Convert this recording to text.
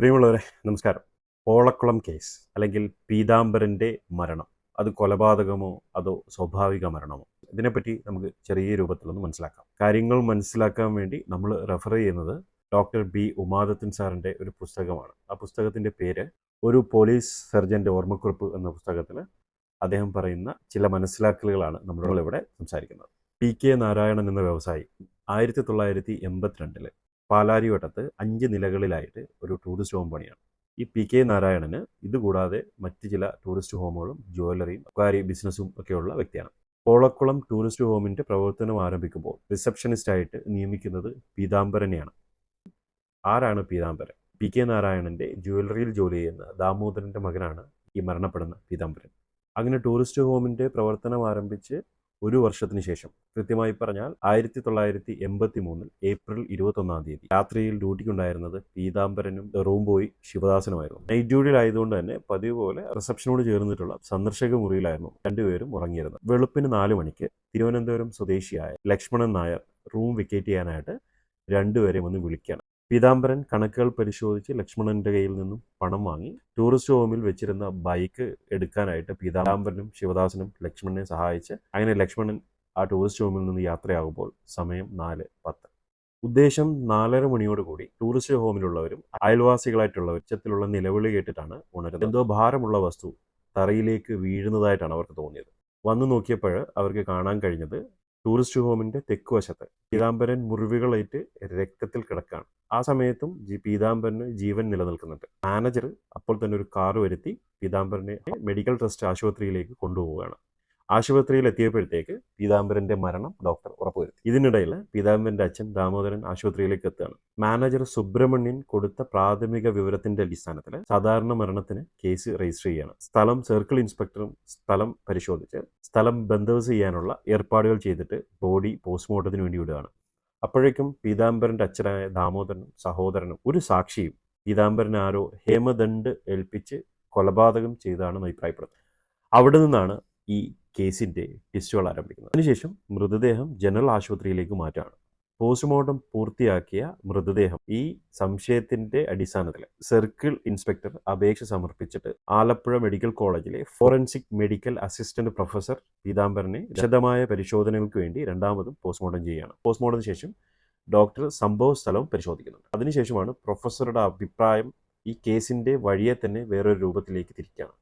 പ്രിയമുള്ളവരെ നമസ്കാരം. ഓളക്കുളം കേസ് അല്ലെങ്കിൽ പീതാംബരന്റെ മരണം അത് കൊലപാതകമോ അതോ സ്വാഭാവിക മരണമോ? ഇതിനെപ്പറ്റി നമുക്ക് ചെറിയ രൂപത്തിലൊന്ന് മനസ്സിലാക്കാം. കാര്യങ്ങൾ മനസ്സിലാക്കാൻ വേണ്ടി നമ്മൾ റെഫർ ചെയ്യുന്നത് ഡോക്ടർ ബി. ഉമാദത്തൻ സാറിന്റെ ഒരു പുസ്തകമാണ്. ആ പുസ്തകത്തിന്റെ പേര് ഒരു പോലീസ് സർജന്റെ ഓർമ്മക്കുറിപ്പ് എന്ന പുസ്തകത്തിൽ അദ്ദേഹം പറയുന്ന ചില മനസ്സിലാക്കലുകളാണ് നമ്മളിവിടെ സംസാരിക്കുന്നത്. പി. കെ. നാരായണൻ എന്ന വ്യവസായി ആയിരത്തി തൊള്ളായിരത്തി എൺപത്തിരണ്ടിൽ പാലാരിവട്ടത്ത് അഞ്ച് നിലകളിലായിട്ട് ഒരു ടൂറിസ്റ്റ് ഹോം പണിയാണ്. ഈ പി കെ നാരായണന് ഇതുകൂടാതെ മറ്റ് ചില ടൂറിസ്റ്റ് ഹോമുകളും ജ്വല്ലറിയും കാര്യ ബിസിനസ്സും ഒക്കെയുള്ള വ്യക്തിയാണ്. പോളക്കുളം ടൂറിസ്റ്റ് ഹോമിന്റെ പ്രവർത്തനം ആരംഭിക്കുമ്പോൾ റിസപ്ഷനിസ്റ്റായിട്ട് നിയമിക്കുന്നത് പീതാംബരനെയാണ്. ആരാണ് പീതാംബരൻ? പി കെ നാരായണന്റെ ജ്വല്ലറിയിൽ ജോലി ചെയ്യുന്ന ദാമോദരന്റെ മകനാണ് ഈ മരണപ്പെടുന്ന പീതാംബരൻ. അങ്ങനെ ടൂറിസ്റ്റ് ഹോമിന്റെ പ്രവർത്തനം ആരംഭിച്ച് ഒരു വർഷത്തിന് ശേഷം. കൃത്യമായി പറഞ്ഞാൽ ആയിരത്തി തൊള്ളായിരത്തി എൺപത്തി മൂന്നിൽ ഏപ്രിൽ ഇരുപത്തൊന്നാം തീയതി രാത്രിയിൽ ഡ്യൂട്ടിക്കുണ്ടായിരുന്നത് പീതാംബരനും പോയി ശിവദാസനുമായിരുന്നു. നൈറ്റ് ഡ്യൂട്ടിയിലായതുകൊണ്ട് തന്നെ പതിവ് പോലെ റിസപ്ഷനോട് ചേർന്നിട്ടുള്ള സന്ദർശക മുറിയിലായിരുന്നു രണ്ടുപേരും ഉറങ്ങിയിരുന്നത്. വെളുപ്പിന് നാല് മണിക്ക് തിരുവനന്തപുരം സ്വദേശിയായ ലക്ഷ്മണൻ നായർ റൂം വിക്കേറ്റ് ചെയ്യാനായിട്ട് രണ്ടുപേരെയും ഒന്ന് വിളിക്കുകയാണ് പീതാംബരൻ കണക്കുകൾ പരിശോധിച്ച് ലക്ഷ്മണന്റെ കയ്യിൽ നിന്നും പണം വാങ്ങി ടൂറിസ്റ്റ് ഹോമിൽ വെച്ചിരുന്ന ബൈക്ക് എടുക്കാനായിട്ട് പീതാംബരനും ശിവദാസനും ലക്ഷ്മണനെ സഹായിച്ച് അങ്ങനെ ലക്ഷ്മണൻ ആ ടൂറിസ്റ്റ് ഹോമിൽ നിന്ന് യാത്രയാകുമ്പോൾ സമയം നാല് പത്ത്. ഉദ്ദേശം നാലര മണിയോടുകൂടി ടൂറിസ്റ്റ് ഹോമിലുള്ളവരും അയൽവാസികളായിട്ടുള്ളവർ ഉച്ചത്തിലുള്ള നിലവിളി കേട്ടിട്ടാണ് ഉണരുന്നത്. എന്തോ ഭാരമുള്ള വസ്തു തറയിലേക്ക് വീഴുന്നതായിട്ടാണ് അവർക്ക് തോന്നിയത്. വന്നു നോക്കിയപ്പോൾ അവർക്ക് കാണാൻ കഴിഞ്ഞത് ടൂറിസ്റ്റ് ഹോമിന്റെ തെക്കുവശത്ത് പീതാംബരൻ മുറിവുകളേറ്റ് രക്തത്തിൽ കിടക്കുകയാണ് ആ സമയത്തും ജി പീതാംബരന് ജീവൻ നിലനിൽക്കുന്നുണ്ട്. മാനേജർ അപ്പോൾ തന്നെ ഒരു കാർ വരുത്തി പീതാംബരനെ മെഡിക്കൽ ട്രസ്റ്റ് ആശുപത്രിയിലേക്ക് കൊണ്ടുപോവുകയാണ്. ആശുപത്രിയിൽ എത്തിയപ്പോഴത്തേക്ക് പീതാംബരന്റെ മരണം ഡോക്ടർ ഉറപ്പുവരുത്തി. ഇതിനിടയിൽ പീതാംബരന്റെ അച്ഛൻ ദാമോദരൻ ആശുപത്രിയിലേക്ക് എത്തുകയാണ് മാനേജർ സുബ്രഹ്മണ്യൻ കൊടുത്ത പ്രാഥമിക വിവരത്തിന്റെ അടിസ്ഥാനത്തിൽ സാധാരണ മരണത്തിന് കേസ് രജിസ്റ്റർ ചെയ്യുകയാണ്. സ്ഥലം സർക്കിൾ ഇൻസ്പെക്ടറും സ്ഥലം പരിശോധിച്ച് സ്ഥലം ബന്ദോബസ് ചെയ്യാനുള്ള ഏർപ്പാടുകൾ ചെയ്തിട്ട് ബോഡി പോസ്റ്റ്മോർട്ടത്തിന് വേണ്ടി വിടുകയാണ്. അപ്പോഴേക്കും പീതാംബരന്റെ അച്ഛനായ ദാമോദരനും സഹോദരനും ഒരു സാക്ഷിയും പീതാംബരൻ ആരോ ഹേമദണ്ഡ് ഏൽപ്പിച്ച് കൊലപാതകം ചെയ്താണെന്ന് അഭിപ്രായപ്പെടുന്നത് അവിടെ നിന്നാണ് ഈ കേസിന്റെ ടെസ്റ്റുകൾ ആരംഭിക്കുന്നത്. അതിനുശേഷം മൃതദേഹം ജനറൽ ആശുപത്രിയിലേക്ക് മാറ്റുകയാണ്. പോസ്റ്റ്മോർട്ടം പൂർത്തിയാക്കിയ മൃതദേഹം ഈ സംശയത്തിന്റെ അടിസ്ഥാനത്തിൽ സർക്കിൾ ഇൻസ്പെക്ടർ അപേക്ഷ സമർപ്പിച്ചിട്ട് ആലപ്പുഴ മെഡിക്കൽ കോളേജിലെ ഫോറൻസിക് മെഡിക്കൽ അസിസ്റ്റന്റ് പ്രൊഫസർ പീതാംബരനെ വിശദമായ പരിശോധനകൾക്ക് വേണ്ടി രണ്ടാമതും പോസ്റ്റ്മോർട്ടം ചെയ്യുകയാണ്. പോസ്റ്റ്മോർട്ടത്തിന് ശേഷം ഡോക്ടർ സംഭവ സ്ഥലവും പരിശോധിക്കുന്നുണ്ട്. അതിനുശേഷമാണ് പ്രൊഫസറുടെ അഭിപ്രായം ഈ കേസിന്റെ വഴിയെ തന്നെ വേറൊരു രൂപത്തിലേക്ക് തിരിക്കുകയാണ്.